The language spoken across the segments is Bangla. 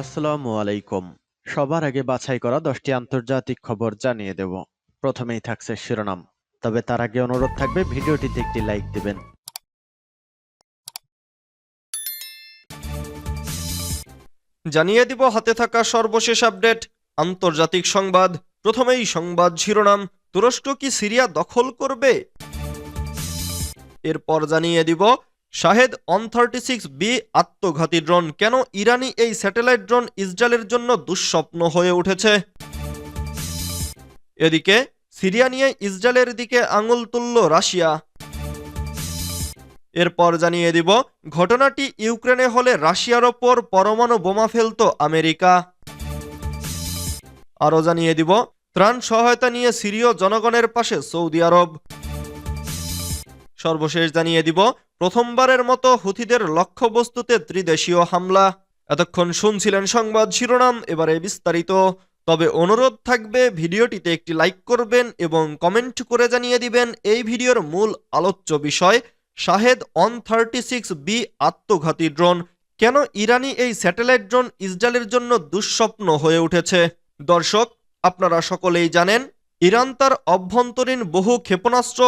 আসসালামু আলাইকুম। সবার আগে বাছাই করা দশটি আন্তর্জাতিক খবর জানিয়ে দেব। প্রথমেই থাকছে শিরোনাম। তবে তার আগে অনুরোধ থাকবে, ভিডিওটিতে একটি লাইক দিবেন। জানিয়ে দিব, হাতে থাকা সর্বশেষ আপডেট, আন্তর্জাতিক সংবাদ। প্রথমেই সংবাদ শিরোনাম, তুরস্ক কি সিরিয়া দখল করবে? এরপর জানিয়ে দিব Shahed one thirty six B আত্মঘাতী ড্রোন, কেন ইরানি এই স্যাটেলাইট ড্রোন ইসরায়েলের জন্য দুঃস্বপ্ন হয়ে উঠেছে? এদিকে, সিরিয়া নিয়ে ইসরায়েলের দিকে আঙুল তুলল রাশিয়া। এরপর জানিয়ে দিব, ঘটনাটি ইউক্রেনে হলে রাশিয়ার ওপর পরমাণু বোমা ফেলত আমেরিকা। আরও জানিয়ে দিব, ত্রাণ সহায়তা নিয়ে সিরীয় জনগণের পাশে সৌদি আরব। সর্বশেষ জানিয়ে দিব প্রথমবারের মতো হুথিদের লক্ষ্যবস্তুতে ত্রিদেশীয় হামলা। এতক্ষণ শুনছিলেন সংবাদ শিরোনাম, এবারে বিস্তারিত। তবে অনুরোধ থাকবে, ভিডিওটিতে একটি লাইক করবেন এবং কমেন্ট করে জানিয়ে দিবেন এই ভিডিওর মূল আলোচ্য বিষয়, Shahed one thirty six B আত্মঘাতী ড্রোন। কেন ইরানি এই স্যাটেলাইট ড্রোন ইসরায়েলের জন্য দুঃস্বপ্ন হয়ে উঠেছে? দর্শক, আপনারা সকলেই জানেন, ইরান তার অভ্যন্তরীণ বহু ক্ষেপণাস্ত্র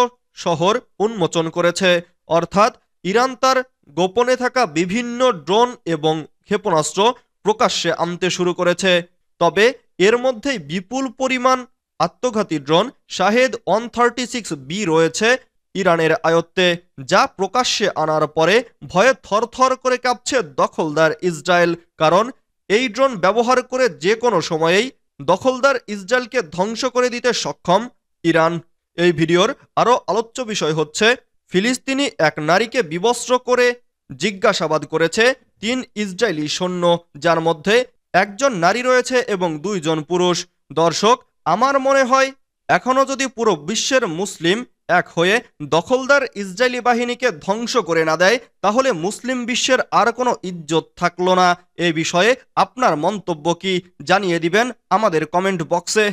শহর উন্মোচন করেছে। অর্থাৎ ইরান তার গোপনে থাকা বিভিন্ন ড্রোন এবং ক্ষেপণাস্ত্র প্রকাশ্যে আনতে শুরু করেছে। তবে এর মধ্যেই বিপুল পরিমাণ আত্মঘাতী drone Shahed one thirty six B রয়েছে ইরানের আয়ত্তে, যা প্রকাশ্যে আনার পরে ভয়ে থরথর করে কাঁপছে দখলদার ইসরায়েল, কারণ এই ড্রোন ব্যবহার করে যে কোনো সময়েই দখলদার ইসরায়েলকে ধ্বংস করে দিতে সক্ষম ইরান। এই ভিডিওর আরও আলোচ্য বিষয় হচ্ছে ফিলিস্তিনি এক নারীকে বিবস্ত্র করে জিজ্ঞাসাবাদ করেছে তিন ইসরায়েলি সৈন্য, যার মধ্যে একজন নারী রয়েছে এবং দুইজন পুরুষ। দর্শক, আমার মনে হয় এখনও যদি পুরো বিশ্বের মুসলিম এক হয়ে দখলদার ইসরায়েলি বাহিনীকে ধ্বংস করে না দেয়, তাহলে মুসলিম বিশ্বের আর কোনো ইজ্জত থাকল না। এ বিষয়ে আপনার মন্তব্য কি জানিয়ে দিবেন আমাদের কমেন্ট বক্সে।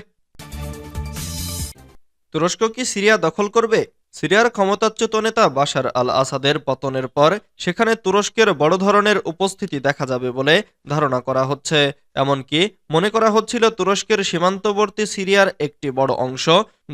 তুরস্ক কি সিরিয়া দখল করবে? সিরিয়ার ক্ষমতাচ্যুত নেতা বাশার আল আসাদের পতনের পর সেখানে তুরস্কের বড় ধরনের উপস্থিতি দেখা যাবে বলে ধারণা করা হচ্ছে। এমনকি মনে করা হচ্ছিল তুরস্কের সীমান্তবর্তী সিরিয়ার একটি বড় অংশ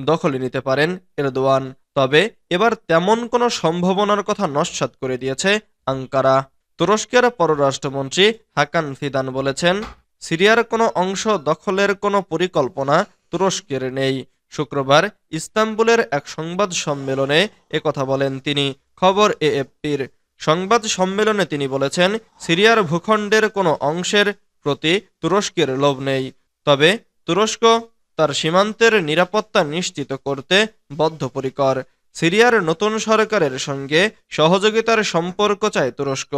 দখলে নিতে পারেন এরদোয়ান। তবে এবার তেমন কোনো সম্ভাবনার কথা নস্বাত করে দিয়েছে আঙ্কারা। তুরস্কের পররাষ্ট্রমন্ত্রী হাকান ফিদান বলেছেন, সিরিয়ার কোনো অংশ দখলের কোনো পরিকল্পনা তুরস্কের নেই। শুক্রবার ইস্তাম্বুলের এক সংবাদ সম্মেলনে একথা বলেন তিনি। খবর এএফপির। সংবাদ সম্মেলনে তিনি বলেছেন, সিরিয়ার ভূখণ্ডের কোনো অংশের প্রতি তুরস্কের লোভ নেই। তবে তুরস্ক তার সীমান্তের নিরাপত্তা নিশ্চিত করতে বদ্ধপরিকর। সিরিয়ার নতুন সরকারের সঙ্গে সহযোগিতার সম্পর্ক চায় তুরস্ক।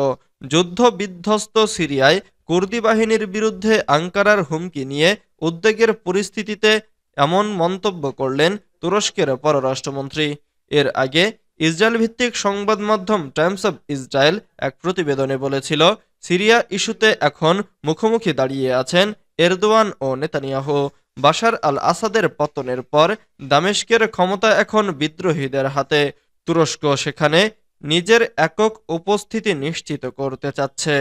যুদ্ধ বিধ্বস্ত সিরিয়ায় কুর্দি বাহিনীর বিরুদ্ধে আঙ্কারার হুমকি নিয়ে উদ্বেগের পরিস্থিতিতে এমন মন্তব্য করলেন তুরস্কের পররাষ্ট্রমন্ত্রী। এর আগে ইসরায়েল ভিত্তিক সংবাদ মাধ্যম টাইমস অব ইসরায়েল এক প্রতিবেদনে বলেছিল, সিরিয়া ইস্যুতে এখন মুখোমুখি দাঁড়িয়ে আছেন এরদোয়ান ও নেতানিয়াহু। বাশার আল আসাদের পতনের পর দামেস্কের ক্ষমতা এখন বিদ্রোহীদের হাতে। তুরস্ক সেখানে নিজের একক উপস্থিতি নিশ্চিত করতে চাচ্ছে,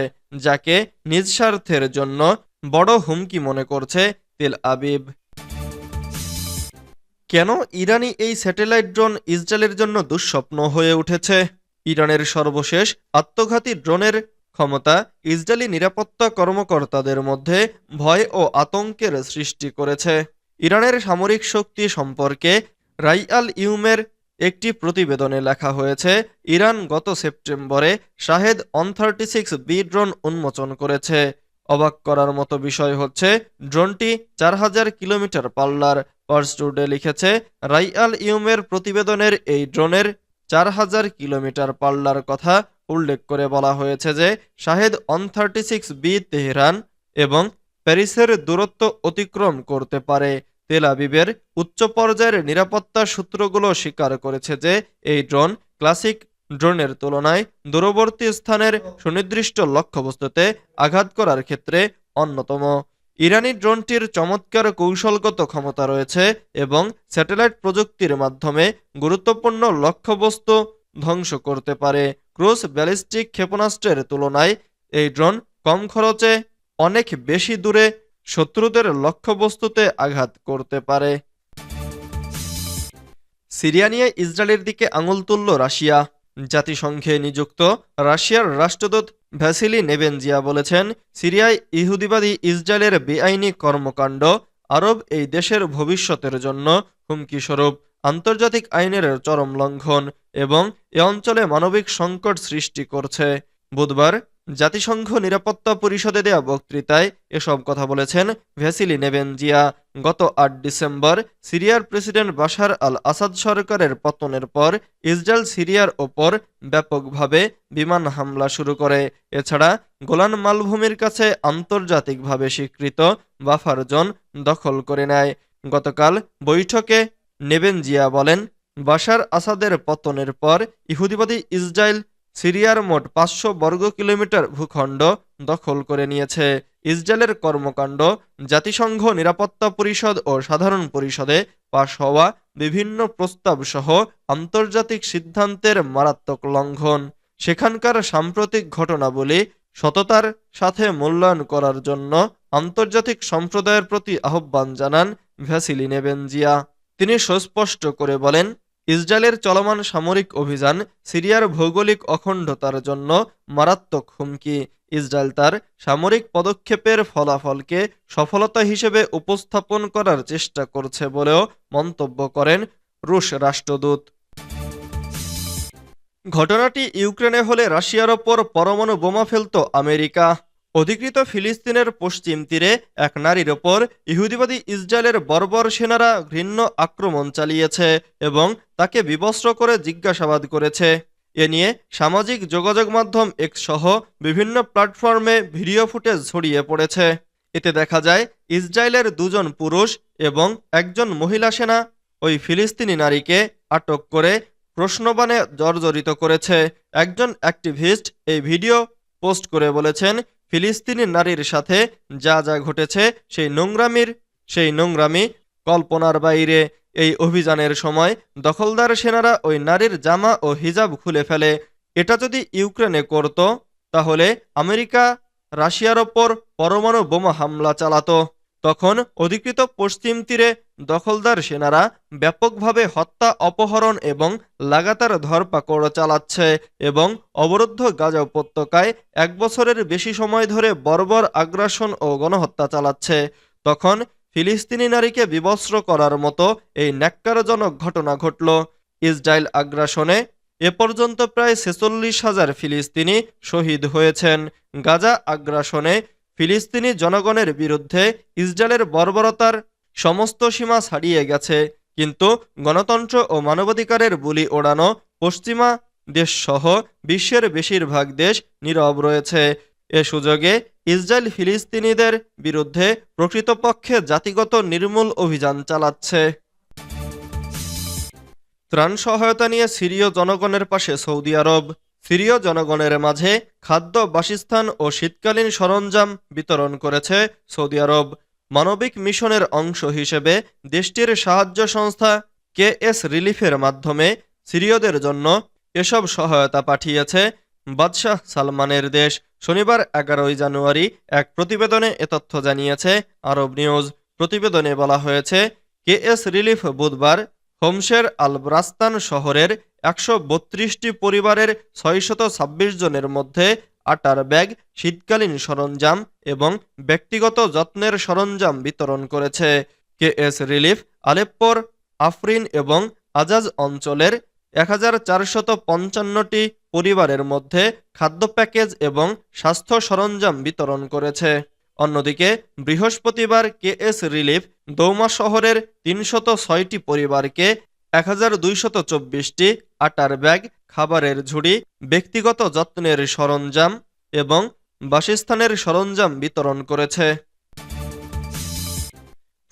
যাকে নিজ স্বার্থের জন্য বড় হুমকি মনে করছে তেল আবিব। কেন ইরানি এই স্যাটেলাইট ড্রোন ইসরায়েলের জন্য দুঃস্বপ্ন হয়ে উঠেছে? ইরানের সর্বশেষ আত্মঘাতী ড্রোনের ক্ষমতা ইসরায়েলি নিরাপত্তা কর্মকর্তাদের মধ্যে ভয় ও আতঙ্কের সৃষ্টি করেছে। ইরানের সামরিক শক্তি সম্পর্কে রাইয়াল ইউমের একটি প্রতিবেদনে লেখা হয়েছে, ইরান গত সেপ্টেম্বরে Shahed one thirty six B drone উন্মোচন করেছে। অবাক করার মতো বিষয় হচ্ছে, ড্রোনটি চার হাজার কিলোমিটার পাল্লার পার্সটুডে লিখেছে, রাইয়াল ইউমের প্রতিবেদনের এই ড্রোনের চার হাজার কিলোমিটার পাল্লার কথা উল্লেখ করে বলা হয়েছে যে, Shahed one thirty six B Tehran এবং প্যারিসের দূরত্ব অতিক্রম করতে পারে। তেল আবিবের উচ্চ পর্যায়ের নিরাপত্তা সূত্রগুলো স্বীকার করেছে যে, এই ড্রোন ক্লাসিক ড্রোনের তুলনায় দূরবর্তী স্থানের সুনির্দিষ্ট লক্ষ্যবস্তুতে আঘাত করার ক্ষেত্রে অন্যতম। ইরানি ড্রোনটির চমৎকার কৌশলগত ক্ষমতা রয়েছে এবং স্যাটেলাইট প্রযুক্তির মাধ্যমে গুরুত্বপূর্ণ লক্ষ্যবস্তু ধ্বংস করতে পারে। ক্রুজ ব্যালিস্টিক ক্ষেপণাস্ত্রের তুলনায় এই ড্রোন কম খরচে অনেক বেশি দূরে শত্রুদের লক্ষ্যবস্তুতে আঘাত করতে পারে। সিরিয়া নিয়ে ইসরায়েলের দিকে আঙুল তুলল রাশিয়া। জাতিসংঘে নিযুক্ত রাশিয়ার রাষ্ট্রদূত ভ্যাসিলি নেবেনজিয়া বলেছেন, সিরিয়ায় ইহুদিবাদী ইসরায়েলের বেআইনি কর্মকাণ্ড আরব এই দেশের ভবিষ্যতের জন্য হুমকিস্বরূপ, আন্তর্জাতিক আইনের চরম লঙ্ঘন এবং এ অঞ্চলে মানবিক সংকট সৃষ্টি করছে। বুধবার জাতিসংঘ নিরাপত্তা পরিষদে দেয়া বক্তৃতায় এসব কথা বলেছেন ভ্যাসিলি নেবেনজিয়া। গত আট ডিসেম্বর সিরিয়ার প্রেসিডেন্ট বাশার আল আসাদ সরকারের পতনের পর ইসরায়েল সিরিয়ার ওপর ব্যাপকভাবে বিমান হামলা শুরু করে। এছাড়া গোলান মালভূমির কাছে আন্তর্জাতিকভাবে স্বীকৃত বাফার জোন দখল করে নেয়। গতকাল বৈঠকে নেবেনজিয়া বলেন, বাশার আসাদের পতনের পর ইহুদিবাদী ইসরায়েল সিরিয়ার মোট পাঁচশো বর্গ কিলোমিটার ভূখণ্ড দখল করে নিয়েছে। ইসরায়েলের কর্মকাণ্ড, জাতিসংঘ নিরাপত্তা পরিষদ ও সাধারণ পরিষদে পাশ হওয়া বিভিন্ন প্রস্তাব সহ আন্তর্জাতিক সিদ্ধান্তের মারাত্মক লঙ্ঘন। সেখানকার সাম্প্রতিক ঘটনাবলী সততার সাথে মূল্যায়ন করার জন্য আন্তর্জাতিক সম্প্রদায়ের প্রতি আহ্বান জানান ভ্যাসিলি নেবেনজিয়া তিনি সুস্পষ্ট করে বলেন ইসরায়েলের চলমান সামরিক অভিযান সিরিয়ার ভৌগোলিক অখণ্ডতার জন্য মারাত্মক হুমকি। ইসরায়েল তার সামরিক পদক্ষেপের ফলাফলকে সফলতা হিসেবে উপস্থাপন করার চেষ্টা করছে বলেও মন্তব্য করেন রুশ রাষ্ট্রদূত। ঘটনাটি ইউক্রেনে হলে রাশিয়ার ওপর পরমাণু বোমা ফেলত আমেরিকা। অধিকৃত ফিলিস্তিনের পশ্চিম তীরে এক নারীর ওপর ইহুদিবাদী ইসরায়েলের বর্বর সেনারা ঘৃণ্য আক্রমণ চালিয়েছে এবং তাকে বিবস্ত্র করে জিজ্ঞাসাবাদ করেছে। এ নিয়ে সামাজিক যোগাযোগ মাধ্যম সহ বিভিন্ন প্ল্যাটফর্মে ভিডিও ফুটেজ ছড়িয়ে পড়েছে। এতে দেখা যায়, ইসরায়েলের দুজন পুরুষ এবং একজন মহিলা সেনা ওই ফিলিস্তিনি নারীকে আটক করে প্রশ্নবাণে জর্জরিত করেছে। একজন অ্যাক্টিভিস্ট এই ভিডিও পোস্ট করে বলেছেন ফিলিস্তিনি নারীর সাথে যা যা ঘটেছে, সেই নোংরামির, সেই নোংরামি কল্পনার বাইরে। এই অভিযানের সময় দখলদার সেনারা ওই নারীর জামা ও হিজাব খুলে ফেলে। এটা যদি ইউক্রেনে করত, তাহলে আমেরিকা রাশিয়ার ওপর পরমাণু বোমা হামলা চালাতো। তখন অধিকৃত পশ্চিম তীরে দখলদার সেনারা ব্যাপকভাবে হত্যা, অপহরণ এবং লাগাতার ধরপাকড় চালাচ্ছে এবং অবরুদ্ধ গাজা উপত্যকায় এক বছরের বেশি সময় ধরে বর্বর আগ্রাসন ও গণহত্যা চালাচ্ছে। তখন ফিলিস্তিনি নারীকে বিবস্ত্র করার মতো এই ন্যাক্কারজনক ঘটনা ঘটল। ইসরায়েল আগ্রাসনে এ পর্যন্ত প্রায় ছেচল্লিশ হাজার ফিলিস্তিনি শহীদ হয়েছেন। গাজা আগ্রাসনে ফিলিস্তিনি জনগণের বিরুদ্ধে ইসরায়েলের বর্বরতার সমস্ত সীমা ছাড়িয়ে গেছে। কিন্তু গণতন্ত্র ও মানবাধিকারের বুলি ওড়ানো পশ্চিমা দেশসহ বিশ্বের বেশিরভাগ দেশ নীরব রয়েছে। এ সুযোগে ইসরায়েল ফিলিস্তিনিদের বিরুদ্ধে প্রকৃতপক্ষে জাতিগত নির্মূল অভিযান চালাচ্ছে। ত্রাণ সহায়তা নিয়ে সিরীয় জনগণের পাশে সৌদি আরব। সিরীয় জনগণের মাঝে খাদ্য, বাসস্থান ও শীতকালীন সরঞ্জাম বিতরণ করেছে সৌদি আরব। মানবিক মিশনের অংশ হিসেবে দেশটির সাহায্য সংস্থা কে এস রিলিফের মাধ্যমে সিরীয়দের জন্য এসব সহায়তা পাঠিয়েছে বাদশাহ সালমানের দেশ। শনিবার এগারোই জানুয়ারি এক প্রতিবেদনে এ তথ্য জানিয়েছে আরব নিউজ। প্রতিবেদনে বলা হয়েছে কে এস রিলিফ বুধবার হোমসের আলব্রাস্তান শহরের একশো বত্রিশটি পরিবারের ছয়শত ছাব্বিশ জনের মধ্যে আটার ব্যাগ, শীতকালীন সরঞ্জাম এবং ব্যক্তিগত যত্নের সরঞ্জাম বিতরণ করেছে। কে এস রিলিফ, আলেপ্পোর আফরিন এবং আজাজ অঞ্চলের এক হাজার চারশত পঞ্চান্নটি পরিবারের মধ্যে খাদ্য প্যাকেজ এবং স্বাস্থ্য সরঞ্জাম বিতরণ করেছে। অন্যদিকে, বৃহস্পতিবার কে এস রিলিফ দৌমা শহরের তিনশত ছয়টি পরিবারকে এক হাজার দুইশত চব্বিশটি আটার ব্যাগ, খাবারের ঝুড়ি, ব্যক্তিগত যত্নের সরঞ্জাম এবং বাসস্থানের সরঞ্জাম বিতরণ করেছে।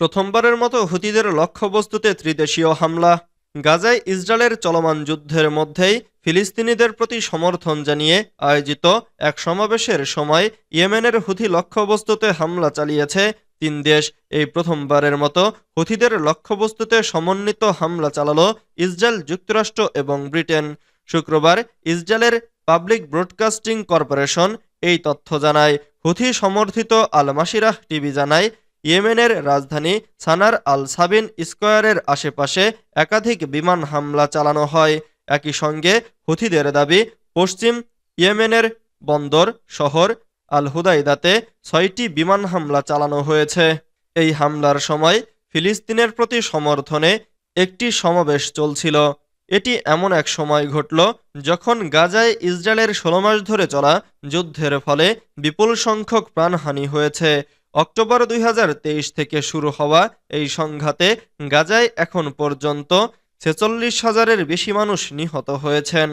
প্রথমবারের মতো হুতিদের লক্ষ্যবস্তুতে ত্রিদেশীয় হামলা। গাজায় ইসরায়েলের চলমান যুদ্ধের মধ্যেই ফিলিস্তিনিদের প্রতি সমর্থন জানিয়ে আয়োজিত এক সমাবেশের সময় ইয়েমেনের হুথি লক্ষ্যবস্তুতে হামলা চালিয়েছে তিন দেশ। এই প্রথমবারের মতো হুথিদের লক্ষ্যবস্তুতে সমন্বিত হামলা চালালো ইসরায়েল যুক্তরাষ্ট্র এবং ব্রিটেন। শুক্রবার ইসরায়েলের পাবলিক ব্রডকাস্টিং কর্পোরেশন এই তথ্য জানায়। হুথি সমর্থিত আল মাসিরাহ টিভি জানায় ইয়েমেনের রাজধানী সানার আল সাবিন স্কোয়ারের আশেপাশে একাধিক বিমান হামলা চালানো হয়। একই সঙ্গে হুথিদের দাবি, পশ্চিম ইয়েমেনের বন্দর শহর আল হুদাইদাতে ছয়টি বিমান হামলা চালানো হয়েছে। এই হামলার সময় ফিলিস্তিনের প্রতি সমর্থনে একটি সমাবেশ চলছিল। এটি এমন এক সময় ঘটল যখন গাজায় ইসরায়েলের ষোলো মাস ধরে চলা যুদ্ধের ফলে বিপুল সংখ্যক প্রাণহানি হয়েছে। অক্টোবর দুই হাজার তেইশ থেকে শুরু হওয়া এই সংঘাতে গাজায় এখন পর্যন্ত ছেচল্লিশ হাজারের বেশি মানুষ নিহত হয়েছেন।